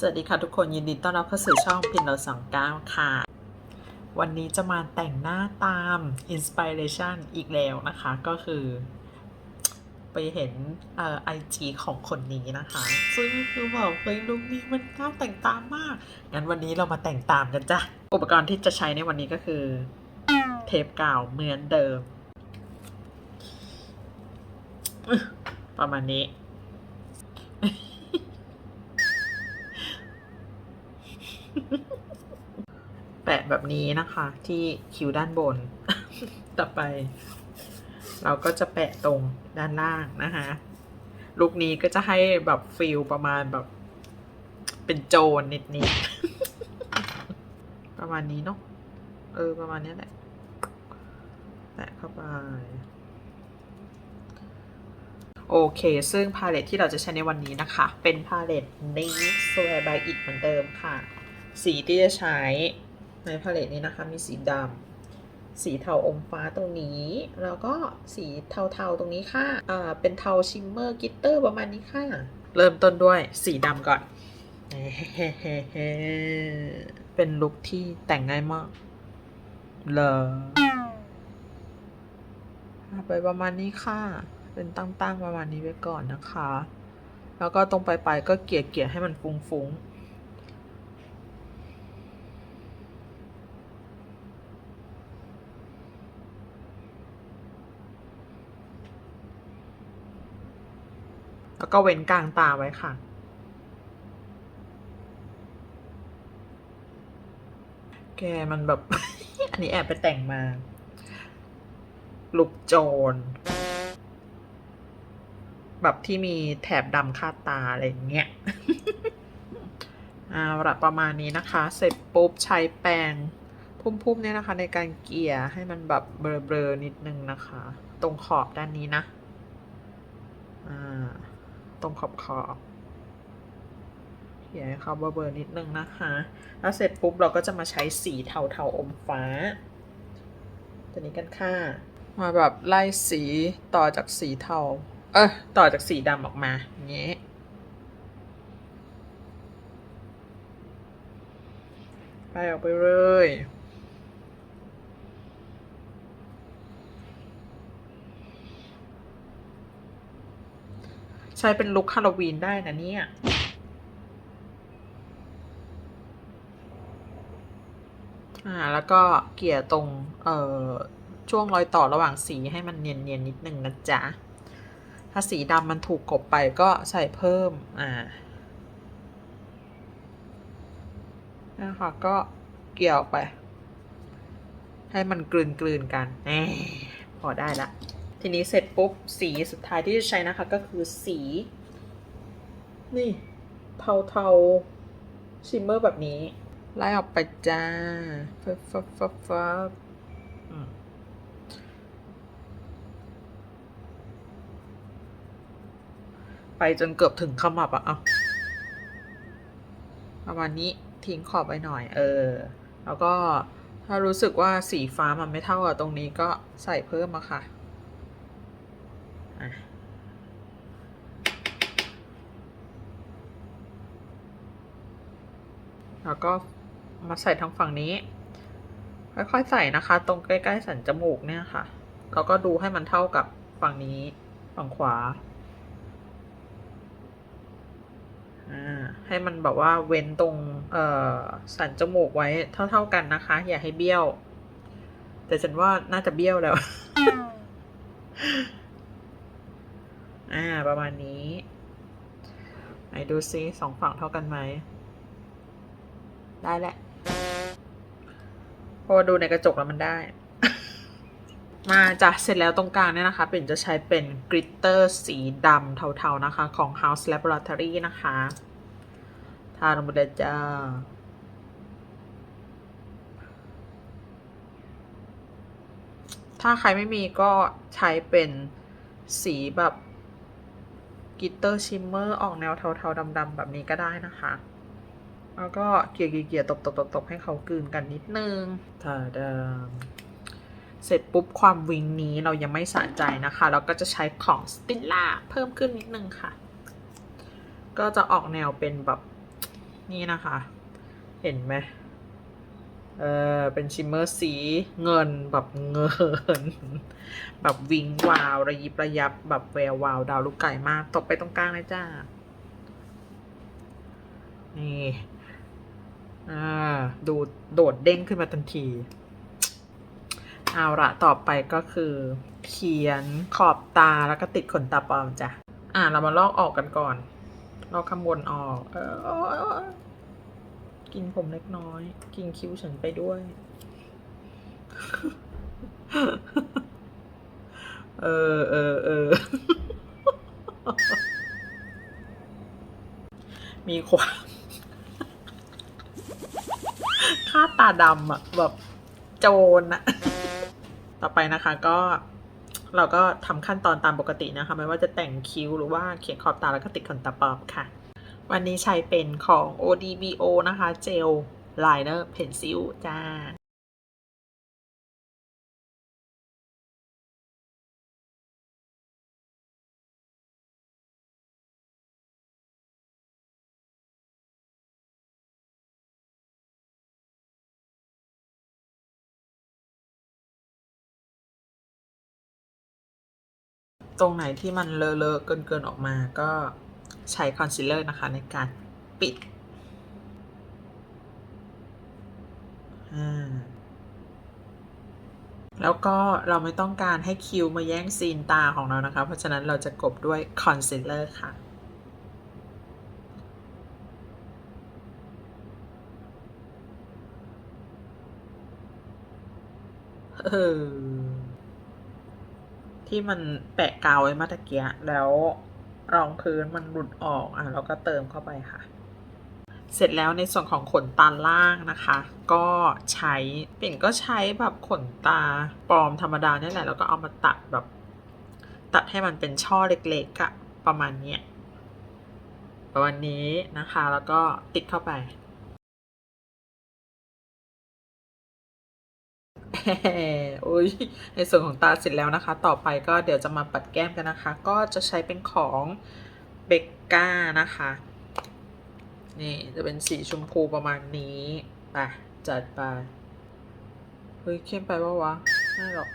สวัสดีค่ะทุกคนยินดีต้อนรับเข้าสู่ช่องพินเราสองเก้าค่ะ วันนี้จะมาแต่งหน้าตามอินสปิเรชันอีกแล้วนะคะ ก็คือ ไปเห็นเอ่อไอจีของคนนี้นะคะ ซึ่งคือบอกเฮ้ยลุคนี้มันน่าแต่งตามมาก งั้นวันนี้เรามาแต่งตามกันจ้ะ อุปกรณ์ที่จะใช้ในวันนี้ก็คือ เทปกาวเหมือนเดิม ประมาณนี้ แปะแบบนี้นะคะ ที่คิ้วด้านบน ต่อไป เราก็จะแปะตรงด้านล่างนะคะลุคนี้ก็จะให้แบบฟิลประมาณแบบเป็นโจรนิดๆประมาณนี้เนาะเออ ประมาณนี้แหละแปะเข้าไป โอเค ซึ่งพาเลตที่เราจะใช้ในวันนี้นะคะ เป็นพาเลตนี้ Swear by It เหมือนเดิมค่ะ สีที่จะใช้ในพาเลตนี้นะคะ มีสีดำสีเทาอมฟ้าตรงนี้ แล้วก็สีเทาๆตรงนี้ค่ะอ่าเป็นเทาชิมเมอร์กิตเตอร์ประมาณนี้ค่ะ เริ่มต้นด้วยสีดำก่อน เป็นลุคที่แต่งง่ายมากเลยไปประมาณนี้ค่ะ เป็นตั้งๆประมาณนี้ไว้ก่อนนะคะ แล้วก็ตรงปลายๆก็เกลี่ยเกี่ยๆให้มันฟุ้งๆ แล้วก็เว้นกลางตาไว้ค่ะ แกมันแบบ อันนี้แอบไปแต่งมา ลุกโจร แบบที่มีแถบดำคาดตา อะไรเงี้ยเอาละประมาณนี้นะคะ เสร็จปุ๊บใช้แปรงพุ่มๆเนี่ยนะคะ ในการเกลี่ยให้มันแบบเบลอๆนิดนึงนะคะ ตรงขอบด้านนี้นะ ตรงขอบขอบเกลี่ยให้เขาเบลอๆนิดนึงนะคะ แล้วเสร็จปุ๊บเราก็จะมาใช้สีเทาๆอมฟ้า ตัวนี้กันค่ะ มาแบบไล่สีต่อจากสีเทา เออต่อจากสีดำออกมาอย่างนี้ไปออกไปเลย ใช้เป็นลุคฮาโลวีนได้นะเนี่ย อ่า แล้วก็เกี่ยตรง เอ่อ ช่วงรอยต่อระหว่างสีให้มันเนียนๆนิดนึงนะจ๊ะ ถ้าสีดำมันถูกกบไปก็ใส่เพิ่ม อ่านะคะก็เกี่ยวไป ให้มันกลืนกลืนๆกันแหมพอได้ละ ทีนี้เสร็จปุ๊บสีสุดท้ายที่จะใช้นะคะก็คือสี นี่เทาเทาชิมเมอร์แบบนี้ ไล่ออกไปจ้าฟับฟับฟับฟับไปจนเกือบถึงขมับอะอะประมาณนี้ทิ้งขอบไปหน่อย เออ แล้วก็ถ้ารู้สึกว่าสีฟ้ามันไม่เท่ากับตรงนี้ก็ใส่เพิ่มมาค่ะ แล้วก็มาใส่ทางฝั่งนี้ ค่อยๆใส่นะคะ ตรงใกล้ๆสันจมูกเนี่ยค่ะ แล้วก็ดูให้มันเท่ากับฝั่งนี้ฝั่งขวาให้มันแบบว่าเว้นตรงเอสันจมูกไว้เท่า ๆกันนะคะ อย่าให้เบี้ยว แต่ฉันว่าน่าจะเบี้ยวแล้ว อ่า ประมาณนี้ ไหนดูซิสองฝั่งเท่ากันไหม ได้แหละเพราะว่าดูในกระจกแล้วมันได้ มาจ้ะเสร็จแล้วตรงกลางเนี่ยนะคะ เป็นจะใช้เป็นกริตเตอร์สีดำเทาๆนะคะ ของ House Laboratory นะคะทาลงไปเลยจ้าถ้าใครไม่มีก็ใช้เป็นสีแบบ กิตเตอร์ชิมเมอร์ออกแนวเทาๆดำๆแบบนี้ก็ได้นะคะ แล้วก็เกลี่ยเกี่ยตบตบตบตบให้เขากลืนกันนิดนึงทาดามเสร็จปุ๊บความวิงนี้เรายังไม่สะใจนะคะ เราก็จะใช้ของสติลล่าเพิ่มขึ้นนิดนึงค่ะ ก็จะออกแนวเป็นแบบนี่นะคะ เห็นไหม เออเป็นชิมเมอร์สีเงินแบบเงิน แบบวิงวาว ระยิบระยับ แบบแวววาว ดาวลูกไก่มากตกไปตรงกลางเลยจ้า นี่อ่าดูโดดเด้งขึ้นมาทันที เอาละต่อไปก็คือ เขียนขอบตาแล้วก็ติดขนตาปลอมจ้ะ อ่าเรามาลอกออกกันก่อน ลอกข้างบนออก เออ กินผมเล็กน้อย กินคิ้วฉันไปด้วย เออเออเออ มีความค่าตาดำอะแบบโจรอะต่อไปนะคะก็เราก็ทำขั้นตอนตามปกตินะคะ ไม่ว่าจะแต่งคิ้วหรือว่าเขียนขอบตาแล้วก็ติดขนตาปลอมค่ะ วันนี้ใช้เป็นของ ODBO นะคะเจลไลเนอร์เพนซิลจ้าตรงไหนที่มันเลอะๆเกินๆออกมาก็ ใช้คอนซีลเลอร์นะคะในการปิดแล้วก็เราไม่ต้องการให้คิวมาแย่งซีนตาของเรานะคะ เพราะฉะนั้นเราจะกบด้วยคอนซีลเลอร์ค่ะ ที่มันแปะกาวไว้เมื่อตะเกียแล้ว รองพื้นมันหลุดออกอะเราก็เติมเข้าไปค่ะ เสร็จแล้วในส่วนของขนตาล่างนะคะ ก็ใช้ปิ่นก็ใช้แบบขนตาปลอมธรรมดาเนี่ยแหละแล้วก็เอามาตัดแบบ ตัดให้มันเป็นช่อเล็กๆอะประมาณเนี้ยประมาณนี้นะคะแล้วก็ติดเข้าไป โอ้ยในส่วนของตาเสร็จแล้วนะคะ ต่อไปก็เดี๋ยวจะมาปัดแก้มกันนะคะ ก็จะใช้เป็นของเบกก้านะคะ นี่จะเป็นสีชมพูประมาณนี้ไปจัดไป เฮ้ยเข้มไปปะวะ ไม่หรอก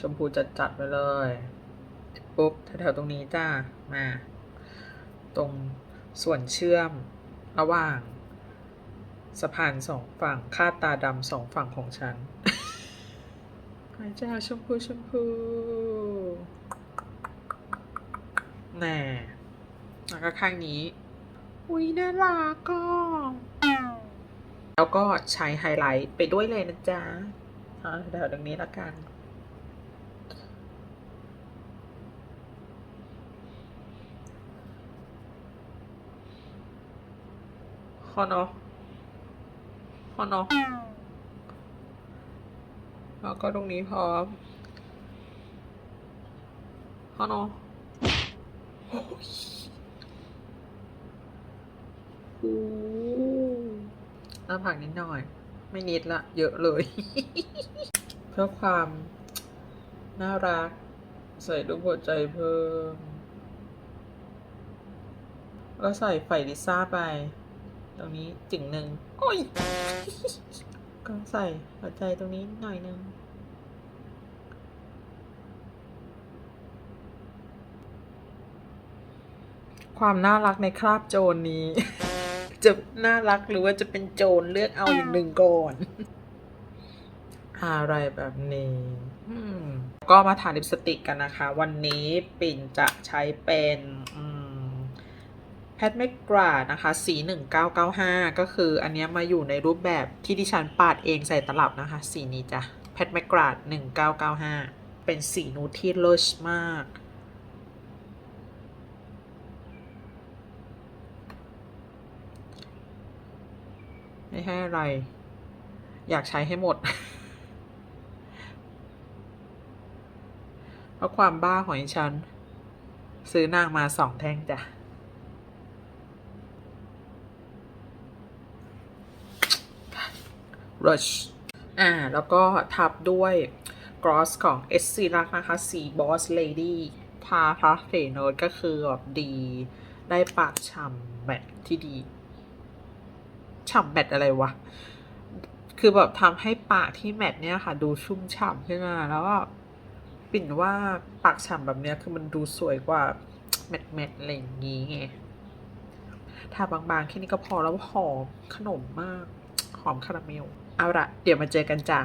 ชมพูจัดๆไปเลยปุ๊บแถวๆตรงนี้จ้า มา ตรงส่วนเชื่อม ระหว่างสะพานสองฝั่งคาดตาดำสองฝั่งของฉันหายจ้าชมพูชมพูแน่แล้วก็ข้างนี้ อุ้ยน่ารักก็ แล้วก็ใช้ไฮไลท์ไปด้วยเลยนะจ๊ะเอาแถวตรงนี้ละกัน คอนาะคอนาะแล้วก็ตรงนี้พร้อมคอนาะโอ้ยโอ้หน้าผากนิดหน่อย ไม่นิดละ เยอะเลย เพื่อความ น่ารัก ใส่รูปหัวใจเพิ่มแล้วใส่ไฟลิซ่าไป ตรงนี้จึงหนึ่งโอ้ยก็ใส่หัวใจตรงนี้หน่อยหนึ่งความน่ารักในคราบโจรนี้ จะน่ารักหรือว่าจะเป็นโจรเลือกเอาอย่างหนึ่งก่อน อะไรแบบนี้อืมก็มาทาลิปสติกกันนะคะ วันนี้ปิ่นจะใช้เป็นอืม แพทแมกกราดนะคะ สี 1995 ก็คืออันนี้มาอยู่ในรูปแบบที่ดิฉันปาดเองใส่ตลับนะคะ สีนี้จ้ะแพทแมกกราด1995 เป็นสีนูที่เลิศมาก ไม่ให้อะไร อยากใช้ให้หมด เพราะความบ้าของฉัน ซื้อนางมาสองแท่งจ้ะ Rush อ่า แล้วก็ทับด้วย gloss ของ s c รักนะคะ สี Boss Lady ทาพาสเทโนตก็คือแบบดี ได้ปากฉ่ำแมทที่ดีฉ่ำแมทอะไรวะ คือแบบทำให้ปากที่แมทเนี่ยค่ะ ดูชุ่มฉ่ำขึ้นมา แล้วก็ปิ่นว่าปากฉ่ำแบบเนี้ยคือมันดูสวยกว่าแมทแมทอะไรอย่างงี้ไงทาบางๆแค่นี้ก็พอแล้วหอมขนมมาก หอมคาราเมล เอาละเดี๋ยวมาเจอกันจ้า